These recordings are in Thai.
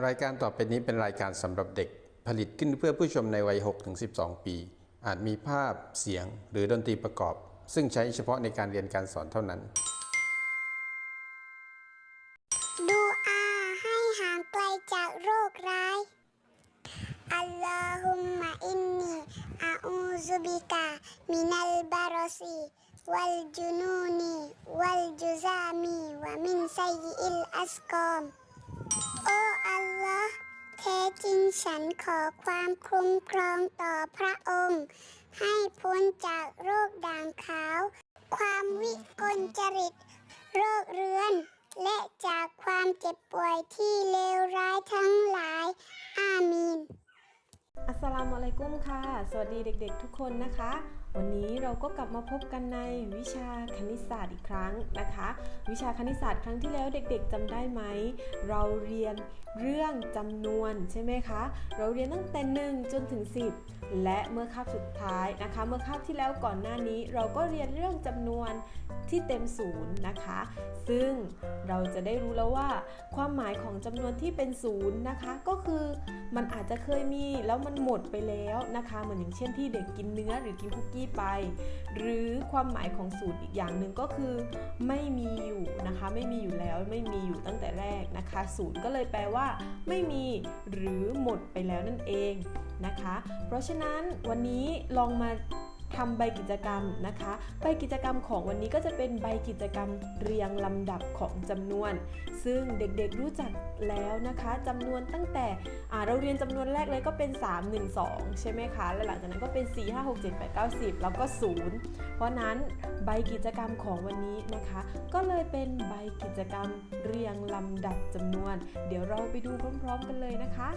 รายการต่อไปนี้เป็นรายการสำหรับเด็ก ผลิตขึ้นเพื่อผู้ชมในวัย 6-12 ปี อาจมีภาพเสียงหรือดนตรีประกอบ ซึ่งใช้เฉพาะในการเรียนการสอนเท่านั้น ดูอาให้ห่างไกลจากโรคร้าย อัลลอฮุมมะอินนีอาอูซุบิกา มินัลบารอซีวัลจุนูนี วัลจุซามี วะมินไซยิอิลอัสกอม จริงฉันขอความคุ้มครองต่อพระองค์ ให้พ้นจากโรคด่างขาว ความวิกลจริต โรคเรื้อน และจากความเจ็บป่วยที่เลวร้ายทั้งหลาย อามีนอัสสลามุอะลัยกุมค่ะ สวัสดีเด็กๆทุกคนนะคะ วันนี้เราก็กลับมาพบกันในวิชาคณิตศาสตร์อีกครั้งนะคะ วิชาคณิตศาสตร์ครั้งที่แล้วเด็กๆจำได้ไหม เราเรียนเรื่องจำนวนใช่ไหมคะ เราเรียนตั้งแต่1จนถึง 10 และเมื่อคาบสุดท้ายนะคะ เมื่อคาบที่แล้วก่อนหน้านี้ เราก็เรียนเรื่องจำนวนที่เต็มศูนย์นะคะ ซึ่งเราจะได้รู้แล้วว่า ความหมายของจำนวนที่เป็นศูนย์นะคะ ก็คือมันอาจจะเคยมีแล้วมันหมดไปแล้วนะคะ เหมือนอย่างเช่นที่เด็กกินเนื้อหรือกินคุกกี้ไป หรือความหมายของสูตรอีกอย่างหนึ่งก็คือ ไม่มีอยู่นะคะ ไม่มีอยู่แล้วไม่มีอยู่ตั้งแต่แรกนะคะ สูตรก็เลยแปลว่า ไม่มีหรือหมดไปแล้วนั่นเองนะคะ เพราะฉะนั้นวันนี้ลองมา ทำใบกิจกรรมนะคะ ใบกิจกรรมของวันนี้ก็จะเป็นใบกิจกรรมเรียงลำดับของจำนวน ซึ่งเด็กๆรู้จักแล้วนะคะจำนวนตั้งแต่เราเรียนจำนวนแรกเลยก็เป็น 3 1 2 ใช่ไหมคะแล้วหลังจากนั้นก็เป็น 4 5 6 7 8 9 10 แล้วก็ 0 เพราะนั้นใบกิจกรรมของวันนี้นะคะ ก็เลยเป็นใบกิจกรรมเรียงลำดับจำนวน เดี๋ยวเราไปดูพร้อมๆกันเลยนะคะ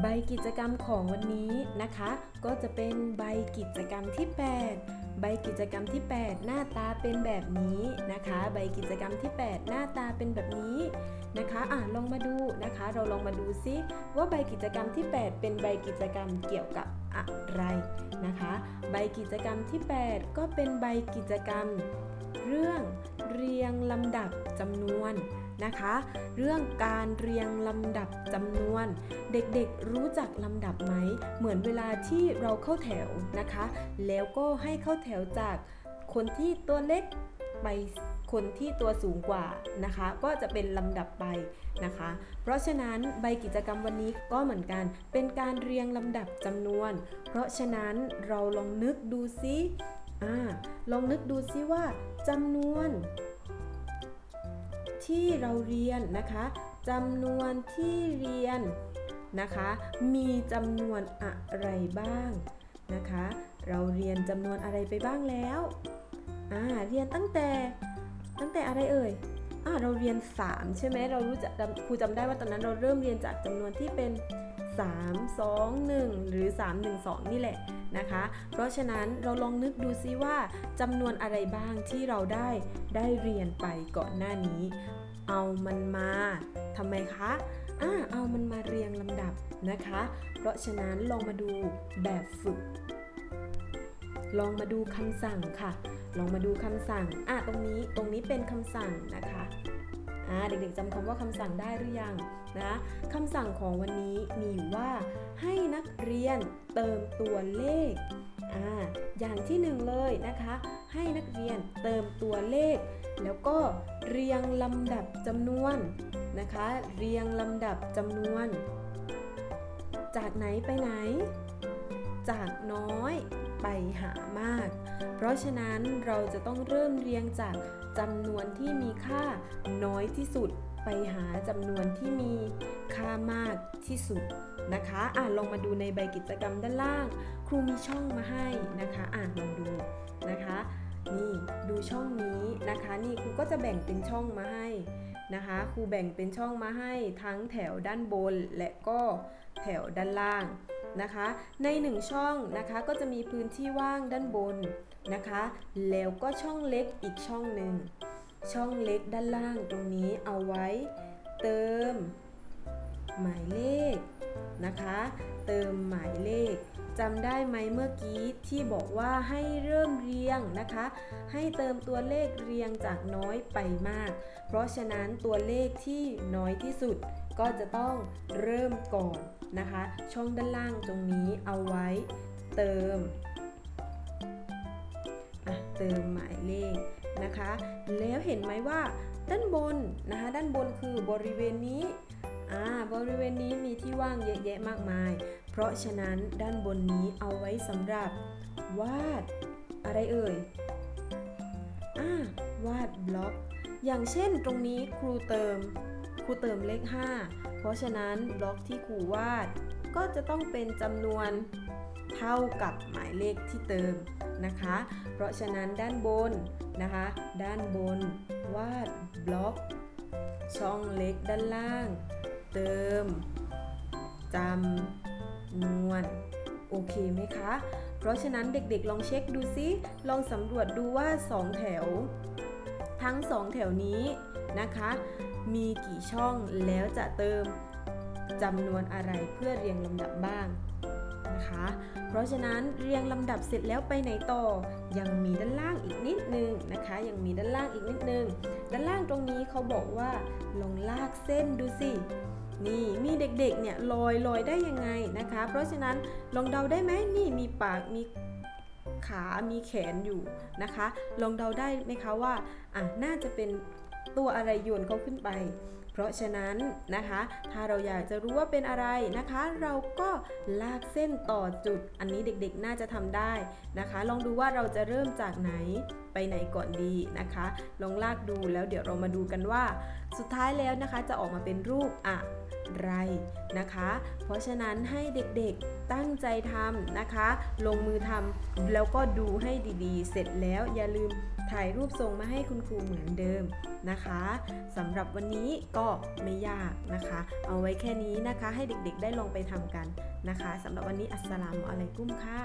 ใบกิจกรรมของวันนี้นะคะ ก็จะเป็นใบกิจกรรมที่ 8 ใบกิจกรรมที่ 8 หน้าตาเป็นแบบนี้นะคะ ใบกิจกรรมที่ 8 หน้าตาเป็นแบบนี้นะคะอะลองมาดูนะคะ เราลองมาดูซิว่าใบกิจกรรมที่ 8 เป็นใบกิจกรรมเกี่ยวกับอะไรนะคะ ใบกิจกรรมที่ 8 ก็เป็นใบกิจกรรมเรื่องำดับจำนวนนะคะ เรื่องการเรียงลำดับจำนวน เด็กๆรู้จักลำดับไหม เหมือนเวลาที่เราเข้าแถวนะคะ แล้วก็ให้เข้าแถวจากคนที่ตัวเล็กไปคนที่ตัวสูงกว่านะคะ ก็จะเป็นลำดับไปนะคะ เพราะฉะนั้นใบกิจกรรมวันนี้ก็เหมือนกันเป็นการเรียงลำดับจำนวน เพราะฉะนั้นเราลองนึกดูซิอ่าลองนึกดูซิว่าจำนวน ที่เราเรียนนะคะจำนวนที่เรียนนะคะ มีจำนวนอะไรบ้างนะคะ เราเรียนจำนวนอะไรไปบ้างแล้วอ่าเรียนตั้งแต่ตั้งแต่อะไรเอ่ยอ่าเราเรียน 3 ใช่ไหมเรารู้จักครูจำได้ว่าตอนนั้นเราเริ่มเรียนจากจำนวนที่เป็น 3 2 1 หรือ 3 1 2 นี่แหละ นะคะ เพราะฉะนั้นเราลองนึกดูซิว่าจำนวนอะไรบ้างที่เราได้ได้เรียนไปก่อนหน้านี้ เอามันมาทำไมคะอ่าเอามันมาเรียงลำดับนะคะ เพราะฉะนั้นลองมาดูแบบฝึก ลองมาดูคำสั่งค่ะ ลองมาดูคำสั่งอะตรงนี้ตรงนี้เป็นคำสั่งนะคะ เด็กๆจำคำว่าคำสั่งได้หรือยังนะคำสั่งของวันนี้มีอยู่ว่า ให้นักเรียนเติมตัวเลขอ่าอย่างที่หนึ่งเลยนะคะ ให้นักเรียนเติมตัวเลข แล้วก็เรียงลำดับจำนวนนะคะ เรียงลำดับจำนวน จากไหนไปไหน จากน้อย ไปหามาก เพราะฉะนั้นเราจะต้องเริ่มเรียงจากจำนวนที่มีค่าน้อยที่สุด ไปหาจำนวนที่มีค่ามากที่สุดนะคะอะลองมาดูในใบกิจกรรมด้านล่าง ครูมีช่องมาให้นะคะอะลองดูนะคะ นี่ดูช่องนี้นะคะ นี่ครูก็จะแบ่งเป็นช่องมาให้นะคะครูแบ่งเป็นช่องมาให้ทั้งแถวด้านบนและก็แถวด้านล่าง นะคะ ในหนึ่งช่องนะคะก็จะมีพื้นที่ว่างด้านบนนะคะ แล้วก็ช่องเล็กอีกช่องหนึ่ง ช่องเล็กด้านล่างตรงนี้เอาไว้ เติม หมายเลข นะคะ เติมหมายเลขจำได้ไหมเมื่อกี้ที่บอกว่าให้เริ่มเรียงนะคะ ให้เติมตัวเลขเรียงจากน้อยไปมาก เพราะฉะนั้นตัวเลขที่น้อยที่สุดก็จะต้องเริ่มก่อนนะคะ ช่องด้านล่างตรงนี้เอาไว้เติมเติมหมายเลขนะคะ แล้วเห็นไหมว่าด้านบนนะคะ ด้านบนคือบริเวณนี้ อ่าบริเวณนี้มีที่ว่างเยอะแยะมากมาย เพราะฉะนั้นด้านบนนี้เอาไว้สำหรับ วาด อะไรเอ่ยอ่าวาดบล็อก อย่างเช่นตรงนี้ครูเติม ครูเติมเลข 5 เพราะฉะนั้นบล็อกที่ครูวาด ก็จะต้องเป็นจำนวนเท่ากับหมายเลขที่เติมนะคะ เพราะฉะนั้นด้านบนนะคะ ด้านบนวาดบล็อก ช่องเล็กด้านล่าง เติมจำนวน โอเคไหมคะ เพราะฉะนั้นเด็กๆลองเช็คดูซิ ลองสำรวจดูว่า 2 แถว ทั้ง 2 แถวนี้นะคะ มีกี่ช่องแล้วจะเติมจำนวนอะไรเพื่อเรียงลำดับบ้างนะคะ เพราะฉะนั้นเรียงลำดับเสร็จแล้วไปไหนต่อ ยังมีด้านล่างอีกนิดนึงนะคะ ยังมีด้านล่างอีกนิดนึง ด้านล่างตรงนี้เขาบอกว่าลองลากเส้นดูสิ นี่มีเด็กๆเนี่ยลอยลอยได้ยังไงนะคะ เพราะฉะนั้นลองเดาได้ไหมนี่มีปากมีขามีแขนอยู่นะคะ ลองเดาได้ไหมคะว่าอะน่าจะเป็นตัวอะไรโยนเขาขึ้นไป เพราะฉะนั้นนะคะ ถ้าเราอยากจะรู้ว่าเป็นอะไรนะคะ เราก็ลากเส้นต่อจุด อันนี้เด็กๆ น่าจะทำได้นะคะ ลองดูว่าเราจะเริ่มจากไหนไปไหนก่อนดีนะคะ ลองลากดูแล้วเดี๋ยวเรามาดูกันว่า สุดท้ายแล้วนะคะจะออกมาเป็นรูปอะไรนะคะ เพราะฉะนั้นให้เด็กๆตั้งใจทำนะคะ ลงมือทำแล้วก็ดูให้ดีๆ เสร็จแล้วอย่าลืมถ่ายรูปส่งมาให้คุณครูเหมือนเดิมนะคะสำหรับวันนี้ก็ไม่ยากนะคะ เอาไว้แค่นี้นะคะ ให้เด็กๆได้ลองไปทำกันนะคะสำหรับวันนี้อัสสลามุอะลัยกุมค่ะ